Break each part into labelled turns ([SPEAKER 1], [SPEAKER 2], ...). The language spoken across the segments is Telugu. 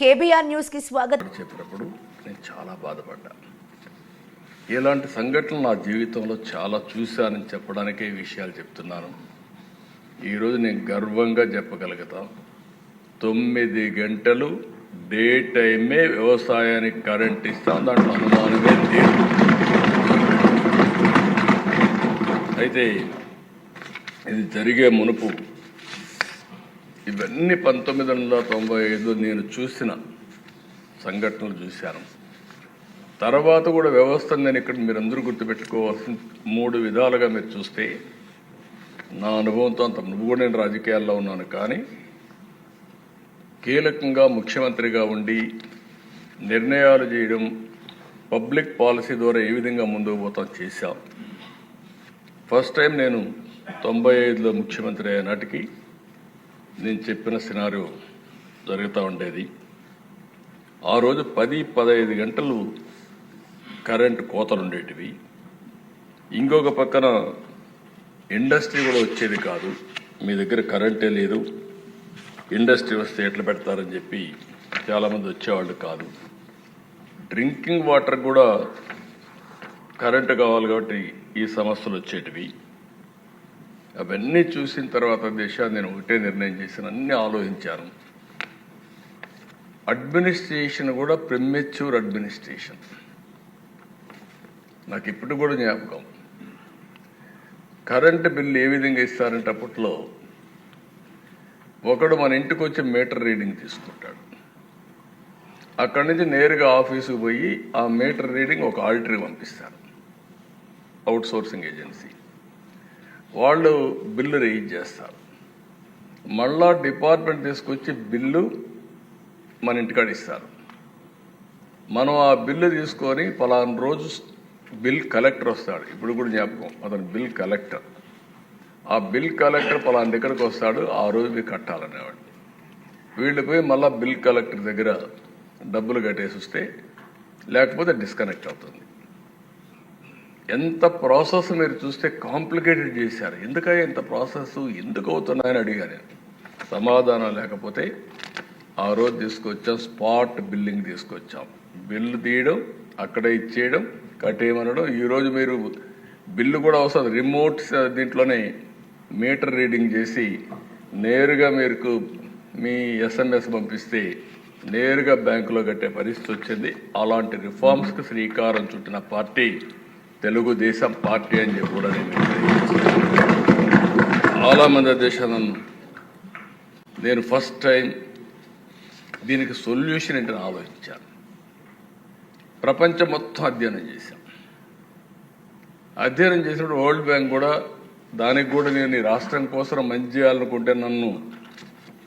[SPEAKER 1] కేబీఆర్ న్యూస్కి స్వాగతం
[SPEAKER 2] చెప్పినప్పుడు నేను చాలా బాధపడ్డా. ఇలాంటి సంఘటనలు నా జీవితంలో చాలా చూశానని చెప్పడానికే ఈ విషయాలు చెప్తున్నాను. ఈరోజు నేను గర్వంగా చెప్పగలుగుతాం. తొమ్మిది గంటలు డే టైమే వ్యవసాయానికి కరెంట్ ఇస్తాం దాంట్లో అనుమానమే లేదు. అయితే ఇది జరిగే మునుపు ఇవన్నీ పంతొమ్మిది వందల తొంభై ఐదు నేను చూసిన సంఘటనలు చూశాను. తర్వాత కూడా వ్యవస్థ నేను ఇక్కడ మీరందరూ గుర్తుపెట్టుకోవాల్సిన మూడు విధాలుగా మీరు చూస్తే నా అనుభవంతో అంత నువ్వు కూడా నేను రాజకీయాల్లో ఉన్నాను కానీ కీలకంగా ముఖ్యమంత్రిగా ఉండి నిర్ణయాలు చేయడం పబ్లిక్ పాలసీ ద్వారా ఏ విధంగా ముందుకు పోతాం చేశాం. ఫస్ట్ టైం నేను తొంభై ఐదులో ముఖ్యమంత్రి అయ్యే నాటికి నేను చెప్పిన సినారో జరుగుతూ ఉండేది. ఆ రోజు పది పదహైదు గంటలు కరెంటు కోతలు ఉండేటివి ఇంకొక పక్కన ఇండస్ట్రీ కూడా వచ్చేది కాదు. మీ దగ్గర కరెంటే లేదు. ఇండస్ట్రీ వస్తే ఎట్లా పెడతారని చెప్పి చాలామంది వచ్చేవాళ్ళు కాదు. డ్రింకింగ్ వాటర్ కూడా కరెంటు కావాలి కాబట్టి ఈ సమస్యలు వచ్చేటివి. అవన్నీ చూసిన తర్వాత దిశ నేను ఒకటే నిర్ణయం చేశాను. అన్ని ఆలోచించాను. అడ్మినిస్ట్రేషన్ కూడా ప్రిమెచ్యూర్ అడ్మినిస్ట్రేషన్ నాకు ఇప్పుడు కూడా జ్ఞాపకం. కరెంటు బిల్లు ఏ విధంగా ఇస్తారంటే అప్పట్లో ఒకడు మన ఇంటికి వచ్చి మీటర్ రీడింగ్ తీసుకుంటాడు. అక్కడి నుంచి నేరుగా ఆఫీసుకు పోయి ఆ మీటర్ రీడింగ్ ఒక ఆల్టరీ పంపిస్తారు. అవుట్ సోర్సింగ్ ఏజెన్సీ వాళ్ళు బిల్లు రేజ్ చేస్తారు. మళ్ళా డిపార్ట్మెంట్ తీసుకొచ్చి బిల్లు మన ఇంటికాడ ఇస్తారు. మనం ఆ బిల్లు తీసుకొని పలానా రోజు బిల్ కలెక్టర్ వస్తాడు. ఇప్పుడు కూడా జ్ఞాపకం అతను బిల్ కలెక్టర్. ఆ బిల్ కలెక్టర్ పలానా దగ్గరకు వస్తాడు ఆ రోజు మీరు కట్టాలనేవాడు. వీళ్ళు పోయి మళ్ళీ బిల్ కలెక్టర్ దగ్గర డబ్బులు కట్టేసి వస్తే లేకపోతే డిస్కనెక్ట్ అవుతుంది. ఎంత ప్రాసెస్ మీరు చూస్తే కాంప్లికేటెడ్ చేశారు. ఎందుకయ్యా ఇంత ప్రాసెస్? ఎందుకు అవుతున్నాయని అడిగాను నేను సమాధానం లేకపోతే ఆ రోజు తీసుకొచ్చాం స్పాట్ బిల్లింగ్ తీసుకొచ్చాం. బిల్లు తీయడం అక్కడ ఇచ్చేయడం కట్టేయమనడం. ఈరోజు మీరు బిల్లు కూడా వస్తుంది రిమోట్ దీంట్లోనే మీటర్ రీడింగ్ చేసి నేరుగా మీకు మీ ఎస్ఎంఎస్ పంపిస్తే నేరుగా బ్యాంకులో కట్టే పరిస్థితి వచ్చింది. అలాంటి రిఫార్మ్స్కి శ్రీకారం చుట్టిన పార్టీ తెలుగుదేశం పార్టీ అని చెప్పి కూడా నేను చాలా మంది దేశాలను నేను ఫస్ట్ టైం దీనికి సొల్యూషన్ ఏంటని ఆలోచించాను. ప్రపంచం మొత్తం అధ్యయనం చేశాం. అధ్యయనం చేసినప్పుడు వరల్డ్ బ్యాంక్ కూడా దానికి కూడా నేను ఈ రాష్ట్రం కోసం మంచి చేయాలనుకుంటే నన్ను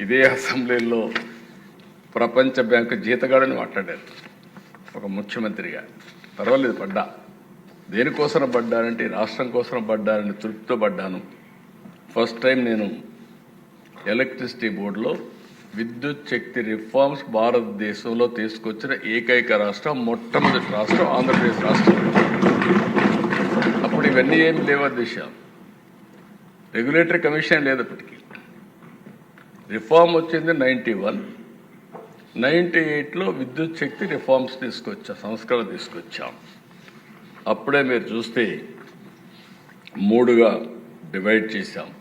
[SPEAKER 2] ఇదే అసెంబ్లీలో ప్రపంచ బ్యాంకు జీతగాడని మాట్లాడారు. ఒక ముఖ్యమంత్రిగా. పర్వాలేదు పడ్డా. దేనికోసం పడ్డానంటే రాష్ట్రం కోసం పడ్డానని తృప్తితో పడ్డాను ఫస్ట్ టైం నేను ఎలక్ట్రిసిటీ బోర్డులో విద్యుత్ శక్తి రిఫార్మ్స్ భారతదేశంలో తీసుకొచ్చిన ఏకైక రాష్ట్రం మొట్టమొదటి రాష్ట్రం ఆంధ్రప్రదేశ్ రాష్ట్రం. అప్పుడు ఇవన్నీ ఏం లేవా దిశ రెగ్యులేటరీ కమిషన్ లేదు అప్పటికి. రిఫార్మ్ వచ్చింది నైంటీ వన్ నైంటీ ఎయిట్లో విద్యుత్ శక్తి రిఫార్మ్స్ తీసుకొచ్చా సంస్కరణ తీసుకొచ్చాం. అప్పుడే మీరు చూస్తే మూడుగా డివైడ్ చేశాం.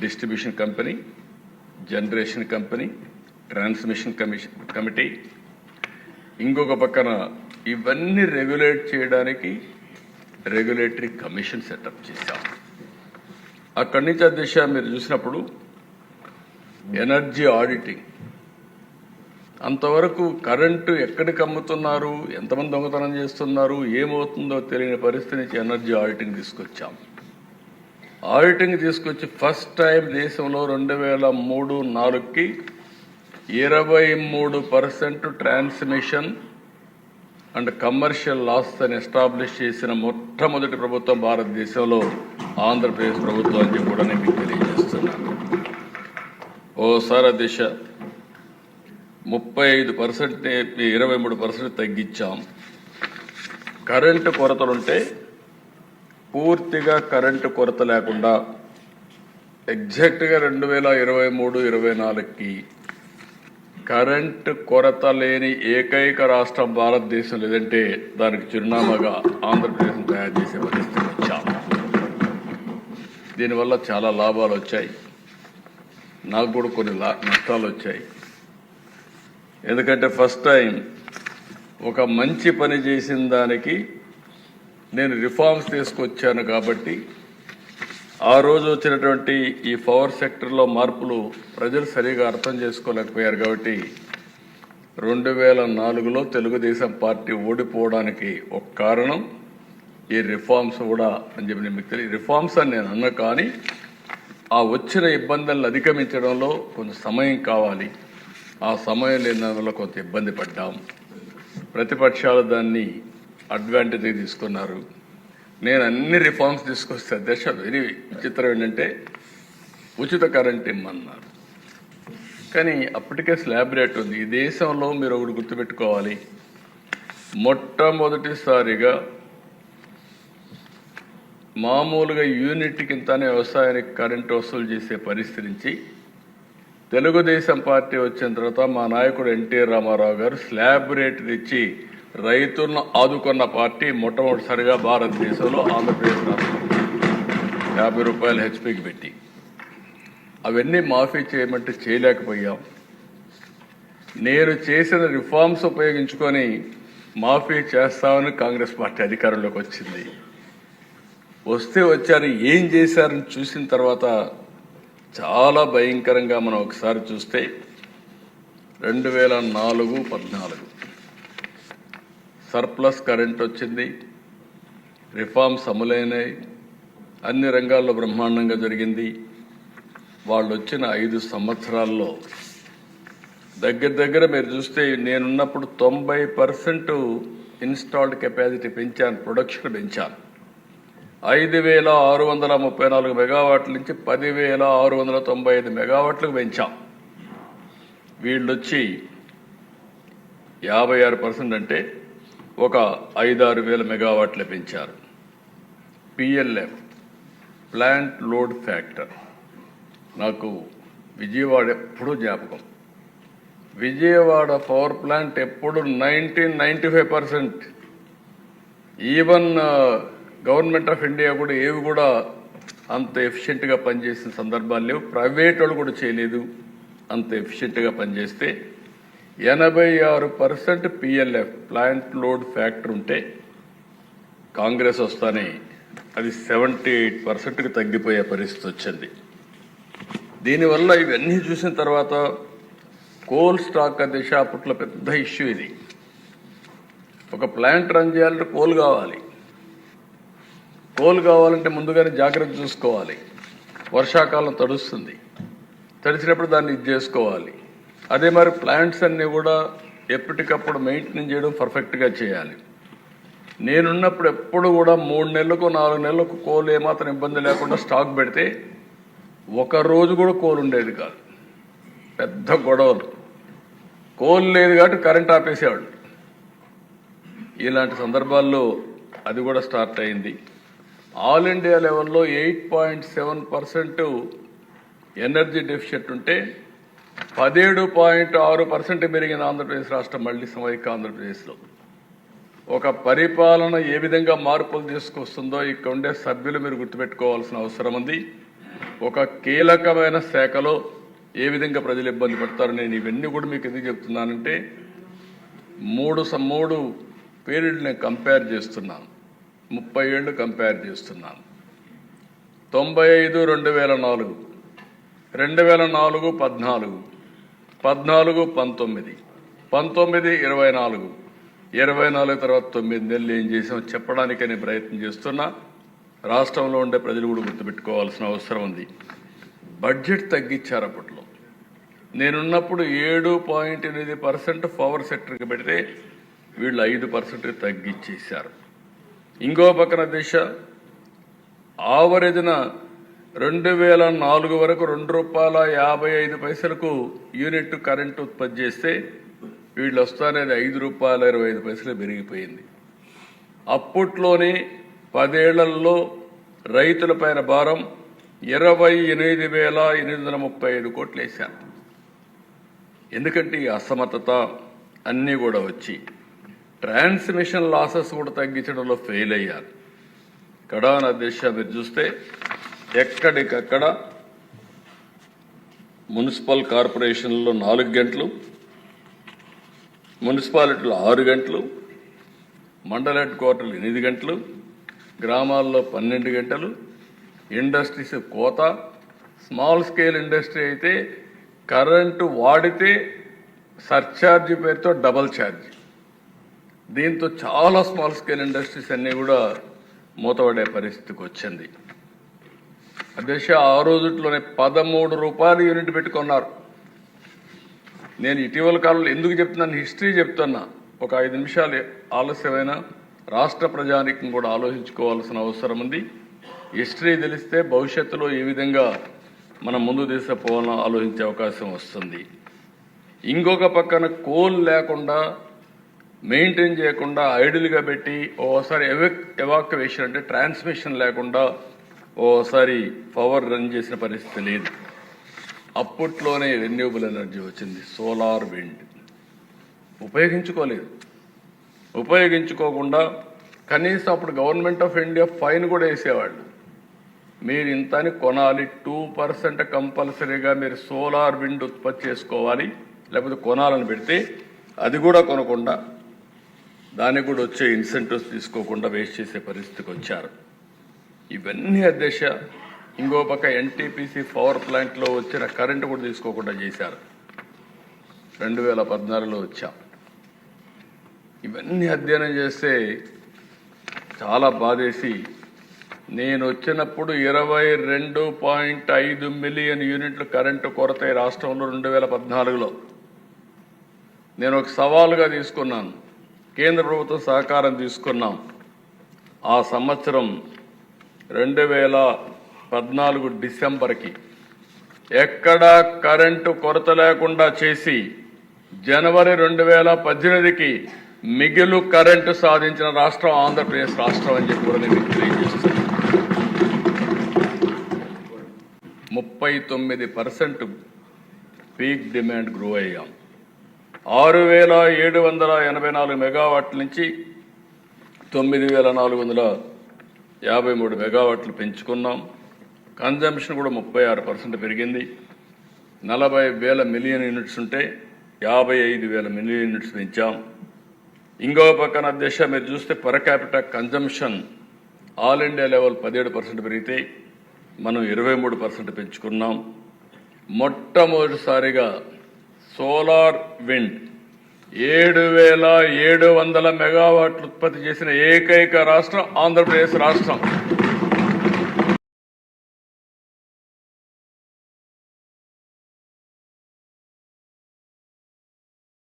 [SPEAKER 2] Distribution company generation company transmission commission committee. ఇంకొక పక్కన ఇవన్నీ రెగ్యులేట్ చేయడానికి రెగ్యులేటరీ కమిషన్ సెటప్ చేశాం. అక్కడి నుంచి ఆ దిశ మీరు చూసినప్పుడు ఎనర్జీ ఆడిటింగ్. అంతవరకు కరెంటు ఎక్కడికి అమ్ముతున్నారు? ఎంతమంది దొంగతనం చేస్తున్నారు? ఏమవుతుందో తెలియని పరిస్థితి నుంచి ఎనర్జీ ఆడిటింగ్ తీసుకొచ్చాం. ఆడిటింగ్ తీసుకొచ్చి ఫస్ట్ టైం దేశంలో రెండు వేల మూడు నాలుగుకి ఇరవై మూడు percent transmission and commercial loss అని ఎస్టాబ్లిష్ చేసిన మొట్టమొదటి ప్రభుత్వం భారతదేశంలో ఆంధ్రప్రదేశ్ ప్రభుత్వం అని కూడా నేను మీకు తెలియజేస్తున్నాను. ఓసారి ఆ దిశ ముప్పై ఐదు పర్సెంట్ ఇరవై మూడు పర్సెంట్ తగ్గించాం. కరెంటు కొరతలుంటే పూర్తిగా కరెంటు కొరత లేకుండా ఎగ్జాక్ట్గా రెండు వేల ఇరవై మూడు ఇరవై నాలుగుకి కరెంటు కొరత లేని ఏకైక రాష్ట్రం భారతదేశం లేదంటే దానికి చిరునామాగా ఆంధ్రప్రదేశ్ తయారు చేసే పరిస్థితి వచ్చాం. దీనివల్ల చాలా లాభాలు వచ్చాయి నాకు కూడా కొన్ని లా నష్టాలు వచ్చాయి ఎందుకంటే ఫస్ట్ టైం ఒక మంచి పని చేసిన దానికి నేను రిఫార్మ్స్ తీసుకొచ్చాను కాబట్టి ఆ రోజు వచ్చినటువంటి ఈ పవర్ సెక్టర్లో మార్పులు ప్రజలు సరిగా అర్థం చేసుకోలేకపోయారు కాబట్టి రెండు వేల నాలుగులో తెలుగుదేశం పార్టీ ఓడిపోవడానికి ఒక కారణం ఈ రిఫార్మ్స్ కూడా అని చెప్పి నేను మీకు తెలియదు రిఫార్మ్స్ అని నేను అన్న కానీ ఆ వచ్చిన ఇబ్బందులను అధిగమించడంలో కొంచెం సమయం కావాలి. ఆ సమయం లేనందువల్ల కొంత ఇబ్బంది పడ్డాం. ప్రతిపక్షాలు దాన్ని అడ్వాంటేజ్ తీసుకున్నారు. నేను అన్ని రిఫార్మ్స్ తీసుకొస్తే అధ్యక్ష వెరీ విచిత్రం ఏంటంటే ఉచిత కరెంట్ ఇమ్మన్నారు. కానీ అప్పటికే స్లాబ్ రేట్ ఉంది. ఈ దేశంలో మీరు ఒకటి గుర్తుపెట్టుకోవాలి. మొట్టమొదటిసారిగా మామూలుగా యూనిట్ కిందనే వ్యవసాయానికి కరెంటు వసూలు చేసే పరిస్థితి నుంచి తెలుగుదేశం పార్టీ వచ్చిన తర్వాత మా నాయకుడు ఎన్టీ రామారావు గారు స్లాబ్ రేటు తెచ్చి రైతులను ఆదుకున్న పార్టీ మొట్టమొదటిసారిగా భారతదేశంలో ఆంధ్రప్రదేశ్ రాష్ట్రం యాభై రూపాయలు హెచ్పికి పెట్టి. అవన్నీ మాఫీ చేయమంటే చేయలేకపోయాం. నేను చేసిన రిఫార్మ్స్ ఉపయోగించుకొని మాఫీ చేస్తామని కాంగ్రెస్ పార్టీ అధికారంలోకి వచ్చింది. వస్తే వచ్చారు ఏం చేశారని చూసిన తర్వాత చాలా భయంకరంగా మనం ఒకసారి చూస్తే రెండు వేల నాలుగు పద్నాలుగు. సర్ప్లస్ కరెంట్ వచ్చింది రిఫార్మ్స్ అమలైనాయి అన్ని రంగాల్లో బ్రహ్మాండంగా జరిగింది. వాళ్ళు వచ్చిన ఐదు సంవత్సరాల్లో. దగ్గర దగ్గర మీరు చూస్తే నేనున్నప్పుడు తొంభై పర్సెంట్ ఇన్స్టాల్డ్ కెపాసిటీ పెంచాను ప్రొడక్షన్ పెంచాను. ఐదు వేల ఆరు వందల ముప్పై నాలుగు మెగావాట్ల నుంచి పదివేల ఆరు వందల తొంభై ఐదు మెగావాట్లకు పెంచాం. వీళ్ళొచ్చి యాభై ఆరు పర్సెంట్ అంటే ఒక ఐదారు వేల మెగావాట్లు పెంచారు. PLF plant load factor. నాకు విజయవాడ ఎప్పుడూ జ్ఞాపకం. విజయవాడ పవర్ ప్లాంట్ ఎప్పుడు nineteen ninety five percent. Even government of India కూడా ఏవి కూడా అంత ఎఫిషియెంట్గా పనిచేసిన సందర్భాలు లేవు. ప్రైవేట్ వాళ్ళు కూడా చేయలేదు అంత ఎఫిషియెంట్గా పనిచేస్తే. ఎనభై ఆరు percent PLF plant load factor ఉంటే కాంగ్రెస్ వస్తానే. అది సెవెంటీ ఎయిట్ పర్సెంట్కి తగ్గిపోయే పరిస్థితి వచ్చింది. దీనివల్ల ఇవన్నీ చూసిన తర్వాత కోల్ స్టాక్ దిశ అప్పట్లో పెద్ద ఇష్యూ ఇది. ఒక ప్లాంట్ రన్ చేయాలంటే కోల్ కావాలి. కోలు కావాలంటే ముందుగానే జాగ్రత్త చూసుకోవాలి. వర్షాకాలం తడుస్తుంది. తడిచినప్పుడు దాన్ని ఇది చేసుకోవాలి. అదే మరి ప్లాంట్స్ అన్నీ కూడా ఎప్పటికప్పుడు మెయింటైన్ చేయడం పర్ఫెక్ట్గా చేయాలి. నేనున్నప్పుడు ఎప్పుడు కూడా మూడు నెలలకు నాలుగు నెలలకు కోల్ ఏమాత్రం ఇబ్బంది లేకుండా స్టాక్ పెడితే ఒక రోజు కూడా కోలు ఉండేది కాదు. పెద్ద గొడవలు. కోల్ లేదు కాబట్టి కరెంట్ ఆపేసేవాళ్ళు. ఇలాంటి సందర్భాల్లో అది కూడా స్టార్ట్ అయింది. ఆల్ ఇండియా లెవెల్లో eight point seven percent energy deficit ఉంటే పదిహేడు పాయింట్ ఆరు పర్సెంట్ పెరిగిన ఆంధ్రప్రదేశ్ రాష్ట్రం మళ్ళీ సమైక్య ఆంధ్రప్రదేశ్లో. ఒక పరిపాలన ఏ విధంగా మార్పులు తీసుకొస్తుందో ఇక్కడ ఉండే సభ్యులు మీరు గుర్తుపెట్టుకోవాల్సిన అవసరం ఉంది. ఒక కీలకమైన శాఖలో ఏ విధంగా ప్రజలు ఇబ్బంది పడతారు నేను ఇవన్నీ కూడా మీకు ఎందుకు చెప్తున్నానంటే మూడు స- మూడు పీరియడ్ నేను కంపేర్ చేస్తున్నాను. ముప్పై ఏళ్ళు కంపేర్ చేస్తున్నాను. తొంభై ఐదు రెండు వేల నాలుగు. రెండు వేల నాలుగు పద్నాలుగు. పద్నాలుగు పంతొమ్మిది. పంతొమ్మిది ఇరవై నాలుగు. ఇరవై నాలుగు తర్వాత తొమ్మిది నెలలు ఏం చేసాం చెప్పడానికి ప్రయత్నం చేస్తున్నా. రాష్ట్రంలో ఉండే ప్రజలు కూడా గుర్తుపెట్టుకోవాల్సిన అవసరం ఉంది. బడ్జెట్ తగ్గించారు అప్పట్లో. నేనున్నప్పుడు ఏడు పాయింట్ ఎనిమిది పర్సెంట్ పవర్ సెక్టర్కి పెడితే వీళ్ళు ఐదు పర్సెంట్ తగ్గించేశారు. ఇంకో పక్కన దిశ. ఆవరేజ్న రెండు వేల నాలుగు వరకు రెండు రూపాయల యాభై ఐదు పైసలకు యూనిట్ కరెంట్ ఉత్పత్తి చేస్తే వీళ్ళు వస్తానేది ఐదు రూపాయల ఇరవై ఐదు పైసలు పెరిగిపోయింది. అప్పట్లోనే పదేళ్ళలో రైతులపైన భారం ఇరవై ఎనిమిది వేల ఎనిమిది వందల ముప్పై ఐదు కోట్లు వేశారు. ఎందుకంటే ఈ అసమర్థత అన్నీ కూడా వచ్చి ట్రాన్స్మిషన్ లాసెస్ కూడా తగ్గించడంలో ఫెయిల్ అయ్యారు. కడాన దిశ మీరు చూస్తే ఎక్కడికక్కడ మున్సిపల్ కార్పొరేషన్లో నాలుగు గంటలు మున్సిపాలిటీలో ఆరు గంటలు మండల హెడ్ క్వార్టర్లు ఎనిమిది గంటలు గ్రామాల్లో పన్నెండు గంటలు ఇండస్ట్రీస్ కోత స్మాల్ స్కేల్ ఇండస్ట్రీ అయితే కరెంటు వాడితే సర్ఛార్జ్ పేరుతో డబల్ ఛార్జ్ దీంతో చాలా స్మాల్ స్కేల్ ఇండస్ట్రీస్ అన్నీ కూడా మూతపడే పరిస్థితికి వచ్చింది. అధ్యక్ష ఆ రోజుట్లోనే పదమూడు రూపాయలు యూనిట్ పెట్టుకున్నారు నేను ఇటీవల కాలంలో ఎందుకు చెప్తున్నాను హిస్టరీ చెప్తున్నా. ఒక ఐదు నిమిషాలు ఆలస్యమైన రాష్ట్ర ప్రజానికం కూడా ఆలోచించుకోవాల్సిన అవసరం ఉంది. హిస్టరీ తెలిస్తే భవిష్యత్తులో ఏ విధంగా మనం ముందు తీసుకుపోవాలని ఆలోచించే అవకాశం వస్తుంది. ఇంకొక పక్కన కోల్ లేకుండా మెయింటైన్ చేయకుండా ఐడిల్గా పెట్టి ఓసారి ఎవక్ ఎవాక్యువేషన్ అంటే ట్రాన్స్మిషన్ లేకుండా ఓసారి పవర్ రన్ చేసిన పరిస్థితి లేదు. అప్పట్లోనే రెన్యూబుల్ ఎనర్జీ వచ్చింది. సోలార్ విండ్ ఉపయోగించుకోలేదు. ఉపయోగించుకోకుండా కనీసం అప్పుడు గవర్నమెంట్ ఆఫ్ ఇండియా ఫైన్ కూడా వేసేవాళ్ళు. మీరు ఇంతని కొనాలి టూ పర్సెంట్ కంపల్సరీగా మీరు సోలార్ విండ్ ఉత్పత్తి చేసుకోవాలి లేకపోతే కొనాలని పెడితే అది కూడా కొనకుండా దానికి కూడా వచ్చే ఇన్సెంటివ్స్ తీసుకోకుండా వేస్ట్ చేసే పరిస్థితికి వచ్చారు. ఇవన్నీ అధ్యక్ష ఇంకో పక్క ఎన్టీపీసీ పవర్ ప్లాంట్లో వచ్చిన కరెంటు కూడా తీసుకోకుండా చేశారు. రెండు వేల పద్నాలుగులో వచ్చాం. ఇవన్నీ అధ్యయనం చేస్తే చాలా బాధేసి నేను వచ్చినప్పుడు ఇరవై రెండు పాయింట్ ఐదు మిలియన్ యూనిట్లు కరెంటు కొరత రాష్ట్రంలో రెండు వేల పద్నాలుగులో. నేను ఒక సవాలుగా తీసుకున్నాను. కేంద్ర ప్రభుత్వం సహకారం తీసుకున్నాం. ఆ సంవత్సరం రెండు వేల పద్నాలుగు డిసెంబర్కి ఎక్కడా కరెంటు కొరత లేకుండా చేసి జనవరి రెండు వేల పద్దెనిమిదికి మిగిలు కరెంటు సాధించిన రాష్ట్రం ఆంధ్రప్రదేశ్ రాష్ట్రం అని చెప్పి కూడా నేను తెలియజేస్తున్నాను. ముప్పై తొమ్మిది పర్సెంట్ పీక్ డిమాండ్ గ్రో అయ్యాం. ఆరు వేల ఏడు వందల ఎనభై నాలుగు మెగావాట్ల నుంచి తొమ్మిది వేల నాలుగు వందల యాభై మూడు మెగావాట్లు పెంచుకున్నాం. కన్జంప్షన్ కూడా ముప్పై ఆరు పర్సెంట్ పెరిగింది. నలభై వేల మిలియన్ యూనిట్స్ ఉంటే యాభై ఐదు వేల మిలియన్ యూనిట్స్ పెంచాం. ఇంకో పక్కన దేశ మీరు చూస్తే per capital consumption all India level పదిహేడు పర్సెంట్ పెరిగితే మనం ఇరవై మూడు పర్సెంట్ పెంచుకున్నాం. మొట్టమొదటిసారిగా సోలార్ విండ్. ఏడు వేల ఏడు వందల మెగావాట్లు ఉత్పత్తి చేసిన ఏకైక రాష్ట్రం ఆంధ్రప్రదేశ్ రాష్ట్రం.